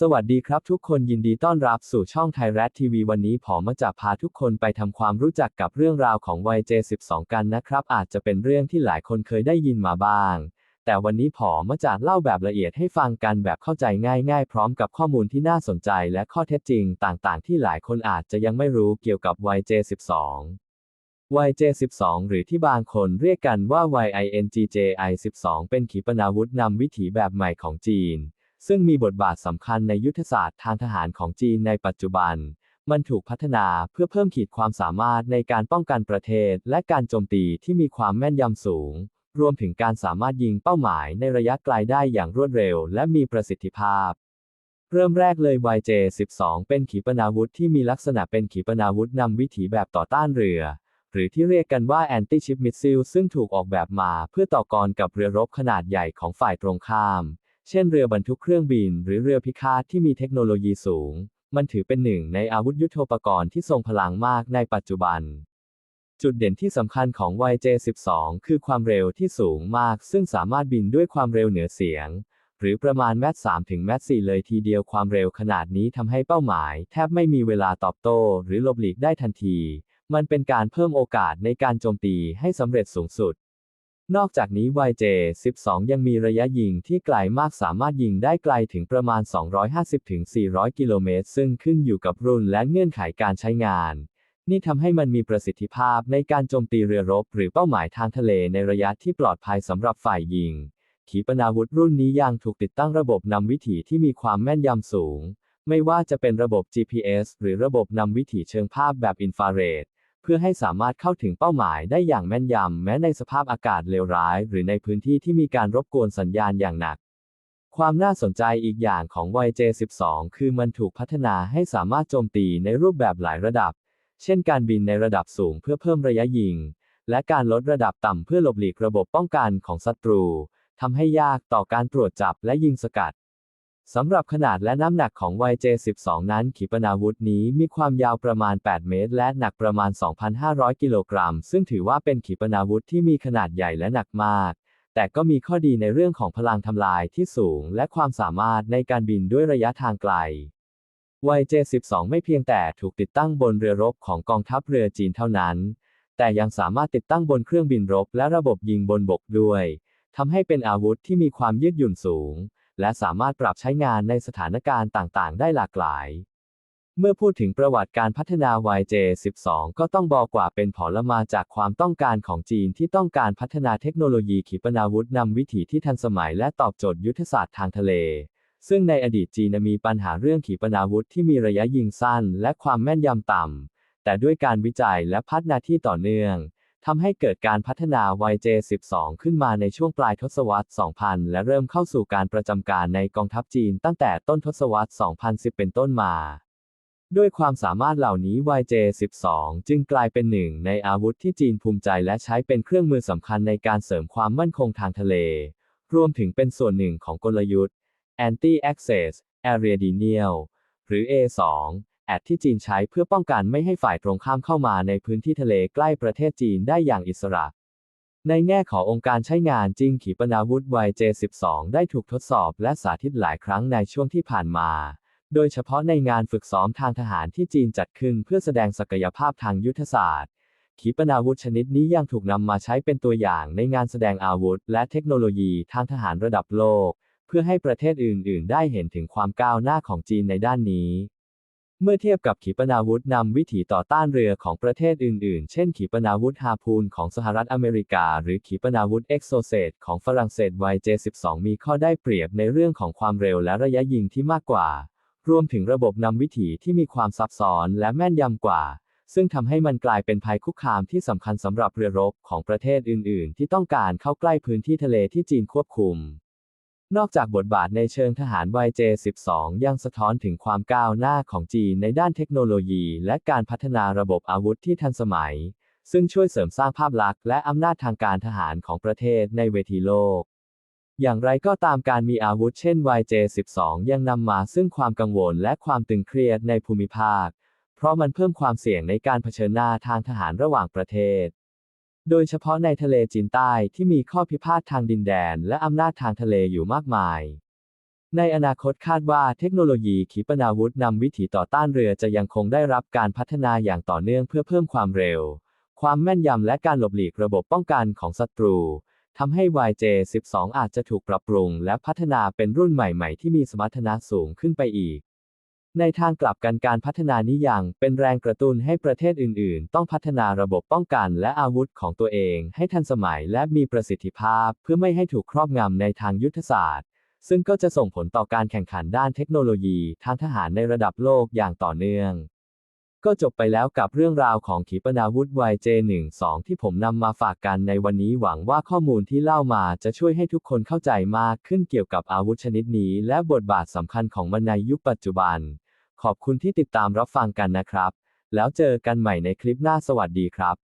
สวัสดีครับทุกคนยินดีต้อนรับสู่ช่องไทยรัฐทีวีวันนี้ผมมาจะพาทุกคนไปทำความรู้จักกับเรื่องราวของวัย J12 กันนะครับ อาจจะเป็นเรื่องที่หลายคนเคยได้ยินมาบ้าง แต่วันนี้ผมมาจะเล่าแบบละเอียดให้ฟังกันแบบเข้าใจง่ายๆ พร้อมกับข้อมูลที่น่าสนใจและข้อเท็จจริงต่างๆ ที่หลายคนอาจจะยังไม่รู้เกี่ยวกับวัย J12 วัย J12 หรือที่บางคนเรียกกันว่าวัย INGJI12 เป็นขีปนาวุธนำวิถีแบบใหม่ของจีน ซึ่งมีบทบาทสำคัญในยุทธศาสตร์ทางทหารของจีนในปัจจุบัน มันถูกพัฒนาเพื่อเพิ่มขีดความสามารถในการป้องกันประเทศ และการโจมตีที่มีความแม่นยำสูง รวมถึงการสามารถยิงเป้าหมายในระยะไกลได้อย่างรวดเร็ว และมีประสิทธิภาพ เริ่มแรกเลย YJ12 เป็นขีปนาวุธที่มีลักษณะเป็นขีปนาวุธนำวิถีแบบต่อต้านเรือหรือที่เรียกกันว่า Anti-Ship Missile ซึ่งถูกออกแบบมาเพื่อต่อกรกับเรือรบขนาดใหญ่ของฝ่ายตรงข้าม เช่นเรือบรรทุกเครื่องบิน หรือเรือพิฆาตที่มีเทคโนโลยีสูง มันถือเป็นหนึ่งในอาวุธยุโทโธปกรณ์ที่ทรงพลังมากในปัจจุบัน จุดเด่นที่สำคัญของ YJ12 คือความเร็วที่สูงมาก ซึ่งสามารถบินด้วยความเร็วเหนือเสียง หรือประมาณแมต3ถึงแมต4เลยทีเดียวความเร็วขนาดนี้ทำให้เป้าหมาย แทบไม่มีเวลาตอบโต้ หรือหลบหลีกได้ทันที มันเป็นการเพิ่มโอกาสในการโจมตีให้สำเร็จสูงสุด นอกจากนี้ YJ12 ยังมีระยะยิงที่ไกลมากสามารถยิงได้ไกลถึงประมาณ 250-400 กิโลเมตร ซึ่งขึ้นอยู่กับรุ่นและเงื่อนไขการใช้งาน นี่ทำให้มันมีประสิทธิภาพในการโจมตีเรือรบ หรือเป้าหมายทางทะเลในระยะที่ปลอดภัยสำหรับฝ่ายยิง ขีปนาวุธรุ่นนี้ยังถูกติดตั้งระบบนำวิถีที่มีความแม่นยำสูง ไม่ว่าจะเป็นระบบ GPS หรือระบบนำวิถีเชิงภาพแบบอินฟราเรด เพื่อให้สามารถเข้าถึงเป้าหมายได้อย่างแม่นยำ แม้ในสภาพอากาศเลวร้าย หรือในพื้นที่ที่มีการรบกวนสัญญาณอย่างหนัก ความน่าสนใจอีกอย่างของ YJ12 คือมันถูกพัฒนาให้สามารถโจมตีในรูปแบบหลายระดับ เช่นการบินในระดับสูงเพื่อเพิ่มระยะยิง และการลดระดับต่ำเพื่อหลบหลีกระบบป้องกันของศัตรูทำให้ยากต่อการตรวจจับและยิงสกัด สำหรับขนาดและน้ำหนักของ YJ12 นั้นขีปนาวุธนี้มีความยาวประมาณ 8 เมตร และหนักประมาณ 2,500 กิโลกรัม ซึ่งถือว่าเป็นขีปนาวุธที่มีขนาดใหญ่และหนักมาก แต่ก็มีข้อดีในเรื่องของพลังทำลายที่สูง และความสามารถในการบินด้วยระยะทางไกล YJ12 ไม่เพียงแต่ถูกติดตั้งบนเรือรบของกองทัพเรือจีนเท่านั้น แต่ยังสามารถติดตั้งบนเครื่องบินรบและระบบยิงบนบกด้วยทำให้เป็นอาวุธที่มีความยืดหยุ่นสูง และสามารถปรับใช้งานในสถานการณ์ต่างๆ ได้หลากหลาย เมื่อพูดถึงประวัติการพัฒนา YJ12 ก็ต้องบอกว่าเป็นผลมาจากความต้องการของจีนที่ต้องการพัฒนาเทคโนโลยีขีปนาวุธนำวิถีที่ทันสมัยและตอบโจทย์ยุทธศาสตร์ทางทะเล ซึ่งในอดีตจีนมีปัญหาเรื่องขีปนาวุธที่มีระยะยิงสั้น และความแม่นยำต่ำแต่ด้วยการวิจัยและพัฒนาที่ต่อเนื่อง ทำให้เกิดการพัฒนา YJ12 ขึ้นมาในช่วงปลายทศวรรษ 2000 และเริ่มเข้าสู่การประจำการในกองทัพจีนตั้งแต่ต้นทศวรรษ 2010 เป็นต้นมา ด้วยความสามารถเหล่านี้ YJ12 จึงกลายเป็นหนึ่งในอาวุธที่จีนภูมิใจและใช้เป็นเครื่องมือสำคัญในการเสริมความมั่นคงทางทะเล รวมถึงเป็นส่วนหนึ่งของกลยุทธ์ Anti-Access Area Denial หรือ A2 ดที่จีนใช้เพื่อป้องกันไม่ให้ฝ่ายตรงข้ามเข้ามาในพื้นที่ทะเลใกล้ประเทศจีนได้อย่างอิสระ ในแง่ขององค์การใช้งานจริงขีปนาวุธ YJ12 ได้ถูกทดสอบและสาธิตหลายครั้งในช่วงที่ผ่านมา โดยเฉพาะในงานฝึกซ้อมทางทหารที่จีนจัดขึ้นเพื่อแสดงศักยภาพทางยุทธศาสตร์ ขีปนาวุธชนิดนี้ยังถูกนำมาใช้เป็นตัวอย่างในงานแสดงอาวุธ และเทคโนโลยีทางทหารระดับโลก เพื่อให้ประเทศอื่น ๆ ได้เห็นถึงความก้าวหน้าของจีนในด้านนี้ เมื่อเทียบกับขีปนาวุธนำวิถีต่อต้านเรือของประเทศอื่น ๆ เช่น ขีปนาวุธฮาพูนของสหรัฐอเมริกา หรือขีปนาวุธเอ็กโซเซตของฝรั่งเศส YJ12 มีข้อได้เปรียบในเรื่องของความเร็วและระยะยิงที่มากกว่า รวมถึงระบบนำวิถีที่มีความซับซ้อนและแม่นยำกว่า ซึ่งทำให้มันกลายเป็นภัยคุกคามที่สำคัญสำหรับเรือรบของประเทศอื่น ๆ ที่ต้องการเข้าใกล้พื้นที่ทะเลที่จีนควบคุม นอกจากบทบาทในเชิงทหาร YJ12 ยังสะท้อนถึงความก้าวหน้าของจีนในด้านเทคโนโลยี และการพัฒนาระบบอาวุธที่ทันสมัย ซึ่งช่วยเสริมสร้างภาพลักษณ์และอำนาจทางการทหารของประเทศในเวทีโลก อย่างไรก็ตามการมีอาวุธเช่น YJ12 ยังนำมาซึ่งความกังวลและความตึงเครียดในภูมิภาค เพราะมันเพิ่มความเสี่ยงในการเผชิญหน้าทางทหารระหว่างประเทศ โดยเฉพาะในทะเลจีนใต้ที่มีข้อพิพาททางดินแดนและอำนาจทางทะเลอยู่มากมาย ในอนาคตคาดว่าเทคโนโลยีขีปนาวุธนำวิถีต่อต้านเรือจะยังคงได้รับการพัฒนาอย่างต่อเนื่องเพื่อเพิ่มความเร็ว ความแม่นยำและการหลบหลีกระบบป้องกันของศัตรูทำให้ YJ-12 อาจจะถูกปรับปรุงและพัฒนาเป็นรุ่นใหม่ ๆ ที่มีสมรรถนะสูงขึ้นไปอีก ในทางกลับกันการพัฒนานี้ยังเป็นแรงกระตุ้นให้ประเทศอื่น ๆ ต้องพัฒนาระบบป้องกันและอาวุธของตัวเองให้ทันสมัยและมีประสิทธิภาพเพื่อไม่ให้ถูกครอบงำในทางยุทธศาสตร์ ซึ่งก็จะส่งผลต่อการแข่งขันด้านเทคโนโลยีทางทหารในระดับโลกอย่างต่อเนื่อง ก็จบไปแล้วกับเรื่องราวของขีปนาวุธ YJ-12 ที่ผมนำมาฝากกันในวันนี้หวังว่าข้อมูลที่เล่ามาจะช่วยให้ทุกคนเข้าใจมากขึ้นเกี่ยวกับอาวุธชนิดนี้ และบทบาทสำคัญของมันในยุคปัจจุบัน ขอบคุณที่ติดตามรับฟังกันนะครับ แล้วเจอกันใหม่ในคลิปหน้าสวัสดีครับ